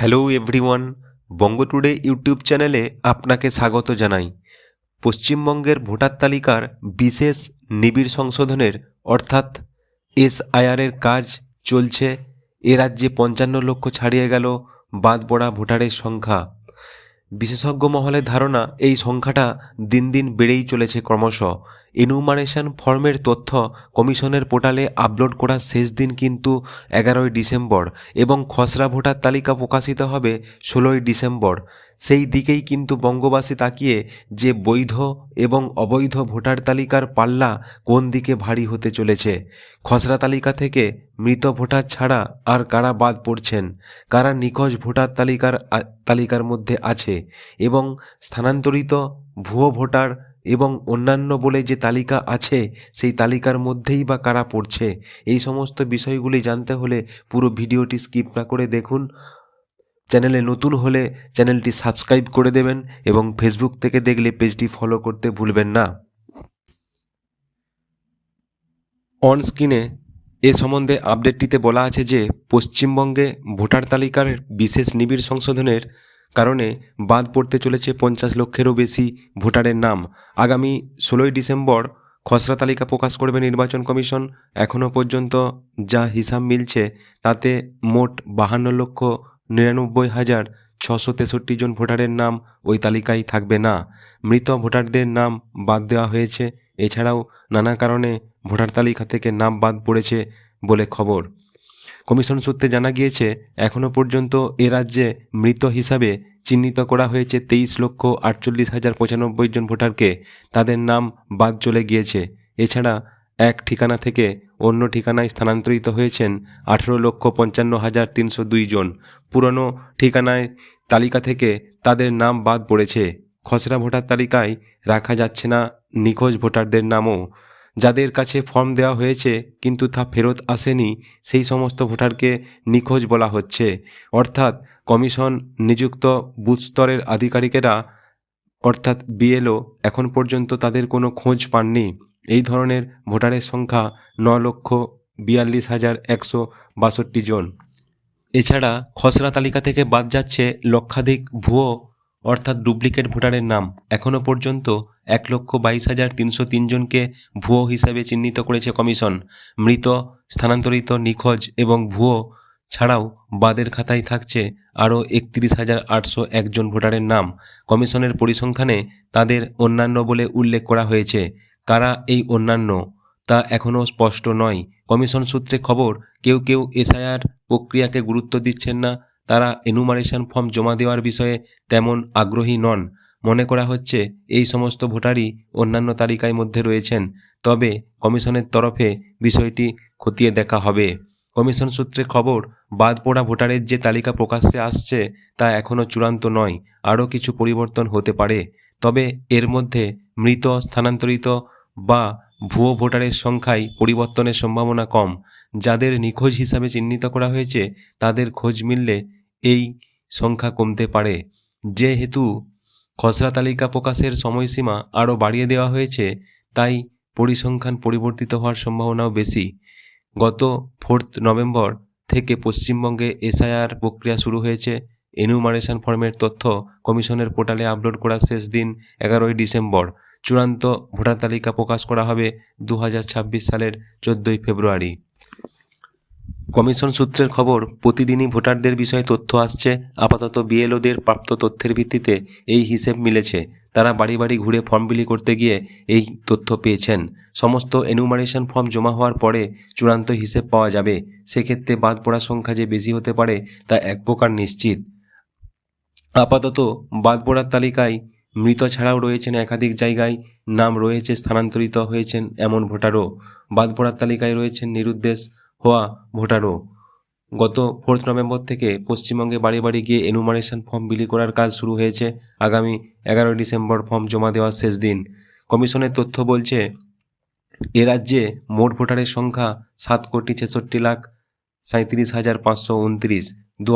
Hello everyone, Banga today YouTube চ্যানেলে আপনাকে স্বাগত জানাই। পশ্চিমবঙ্গের ভোটার তালিকার বিশেষ নিবিড় সংশোধনের অর্থাৎ এসআইআরের কাজ চলছে, এ রাজ্যে পঞ্চান্ন লক্ষ ছাড়িয়ে গেল বাদ পড়া ভোটারের সংখ্যা। বিশেষজ্ঞ মহলের ধারণা, এই সংখ্যাটা দিন দিন বেড়েই চলেছে ক্রমশ। এনুমারেশন ফর্মের তথ্য কমিশনের পোর্টালে আপলোড করার শেষ দিন কিন্তু এগারোই ডিসেম্বর এবং খসড়া ভোটার তালিকা প্রকাশিত হবে ষোলোই ডিসেম্বর। সেই দিকেই কিন্তু বঙ্গবাসী তাকিয়ে যে বৈধ এবং অবৈধ ভোটার তালিকার পাল্লা কোন দিকে ভারী হতে চলেছে। খসড়া তালিকা থেকে মৃত ভোটার ছাড়া আর কারা বাদ পড়ছেন? কারা নিখোঁজ ভোটার তালিকার তালিকার মধ্যে আছে? এবং স্থানান্তরিত ভুয়ো ভোটার এবং অন্যান্য বলে যে তালিকা আছে, সেই তালিকার মধ্যেই বা কারা পড়ছে, এই সমস্ত বিষয়গুলি জানতে হলে পুরো ভিডিওটি স্কিপ না করে দেখুন। চ্যানেলে নতুন হলে চ্যানেলটি সাবস্ক্রাইব করে দেবেন এবং ফেসবুক থেকে দেখলে পেজটি ফলো করতে ভুলবেন না। অন স্ক্রিনে এ সম্বন্ধে আপডেটটিতে বলা আছে যে, পশ্চিমবঙ্গে ভোটার তালিকার বিশেষ নিবিড় সংশোধনের কারণে বাদ পড়তে চলেছে পঞ্চাশ লক্ষেরও বেশি ভোটারের নাম। আগামী ষোলোই ডিসেম্বর খসড়া তালিকা প্রকাশ করবে নির্বাচন কমিশন। এখনও পর্যন্ত যা হিসাব মিলছে তাতে মোট বাহান্ন লক্ষ নিরানব্বই হাজার ছশো তেষট্টি জন ভোটারের নাম ওই তালিকায় থাকবে না। মৃত ভোটারদের নাম বাদ দেওয়া হয়েছে। এছাড়াও নানা কারণে ভোটার তালিকা থেকে নাম বাদ পড়েছে বলে খবর। কমিশন সূত্রে জানা গিয়েছে এখনও পর্যন্ত এ রাজ্যে মৃত হিসাবে চিহ্নিত করা হয়েছে তেইশ লক্ষ আটচল্লিশ হাজার পঁচানব্বই জন ভোটারকে। তাদের নাম বাদ চলে গিয়েছে। এছাড়া এক ঠিকানা থেকে অন্য ঠিকানায় স্থানান্তরিত হয়েছেন আঠেরো লক্ষ পঞ্চান্ন হাজার তিনশো দুই জন। পুরনো ঠিকানায় তালিকা থেকে তাদের নাম বাদ পড়েছে। খসড়া ভোটার তালিকায় রাখা যাচ্ছে না নিখোঁজ ভোটারদের নামও। যাদের কাছে ফর্ম দেওয়া হয়েছে কিন্তু তা ফেরত আসেনি, সেই সমস্ত ভোটারকে নিখোঁজ বলা হচ্ছে। অর্থাৎ কমিশন নিযুক্ত বুথ স্তরের আধিকারিকেরা, অর্থাৎ বিএলও, এখন পর্যন্ত তাদের কোনো খোঁজ পাননি। এই ধরনের ভোটারের সংখ্যা ন লক্ষ বিয়াল্লিশ হাজার একশো বাষট্টি জন। এছাড়া খসড়া তালিকা থেকে বাদ যাচ্ছে লক্ষাধিক ভুয়ো অর্থাৎ ডুপ্লিকেট ভোটারের নাম এখনও পর্যন্ত এক লক্ষ বাইশ হাজার তিনশো জনকে ভুয়ো হিসাবে চিহ্নিত করেছে কমিশন। মৃত, স্থানান্তরিত, নিখোঁজ এবং ভুয়ো ছাড়াও বাদের খাতায় থাকছে আরও একত্রিশ হাজার আটশো একজন ভোটারের নাম। কমিশনের পরিসংখ্যানে তাদের অন্যান্য বলে উল্লেখ করা হয়েছে। কারা এই অন্যান্য? তা এখনও স্পষ্ট নয়। কমিশন সূত্রে খবর, কেউ কেউ এসআইআর প্রক্রিয়াকে গুরুত্ব দিচ্ছেন না তারা এনুমারেশন ফর্ম জমা দেওয়ার বিষয়ে তেমন আগ্রহী নন। মনে করা হচ্ছে, এই সমস্ত ভোটারই অন্যান্য তালিকায় মধ্যে রয়েছেন। তবে কমিশনের তরফে বিষয়টি খতিয়ে দেখা হবে। কমিশন সূত্রে খবর, বাদ পড়া ভোটারের যে তালিকা প্রকাশ্যে আসছে তা এখনও চূড়ান্ত নয়, আরও কিছু পরিবর্তন হতে পারে। তবে এর মধ্যে মৃত, স্থানান্তরিত বা ভুয়ো ভোটারের সংখ্যায় পরিবর্তনের সম্ভাবনা কম। যাদের নিখোঁজ হিসাবে চিহ্নিত করা হয়েছে, তাদের খোঁজ মিললে এই সংখ্যা কমতে পারে। যেহেতু খসড়া তালিকা প্রকাশের সময়সীমা আরও বাড়িয়ে দেওয়া হয়েছে, তাই পরিসংখ্যান পরিবর্তিত হওয়ার সম্ভাবনাও বেশি। গত ফোর্থ নভেম্বর থেকে পশ্চিমবঙ্গে এসআইআর প্রক্রিয়া শুরু হয়েছে। এনুমারেশন ফর্মের তথ্য কমিশনের পোর্টালে আপলোড করার শেষ দিন এগারোই ডিসেম্বর। চূড়ান্ত ভোটার তালিকা প্রকাশ করা হবে দু হাজার ছাব্বিশ সালের চোদ্দোই ফেব্রুয়ারি। কমিশন সূত্রের খবর, প্রতিদিনই ভোটারদের বিষয়ে তথ্য আসছে। আপাতত বিএলওদের প্রাপ্ত তথ্যের ভিত্তিতে এই হিসেব মিলেছে। তারা বাড়ি বাড়ি ঘুরে ফর্ম বিলি করতে গিয়ে এই তথ্য পেয়েছেন। সমস্ত এনুমারেশন ফর্ম জমা হওয়ার পরে চূড়ান্ত হিসেব পাওয়া যাবে। সেক্ষেত্রে বাদ পড়ার সংখ্যা যে বেশি হতে পারে তা এক প্রকার নিশ্চিত। আপাতত বাদ পড়ার তালিকায় মৃত ছাড়াও রয়েছেন একাধিক জায়গায়, নাম রয়েছে স্থানান্তরিত হয়েছেন এমন ভোটারও। বাদ পড়ার তালিকায় রয়েছেন নিরুদ্দেশ হওয়া ভোটারও গত ফোর্থ নভেম্বর থেকে পশ্চিমবঙ্গে বাড়ি বাড়ি গিয়ে এনুমারেশন ফর্ম বিলি করার কাজ শুরু হয়েছে। আগামী এগারোই ডিসেম্বর ফর্ম জমা দেওয়ার শেষ দিন। কমিশনের তথ্য বলছে, এ রাজ্যে মোট ভোটারের সংখ্যা সাত কোটি ছেষট্টি লাখ সাঁত্রিশ হাজার পাঁচশো উনত্রিশ। দু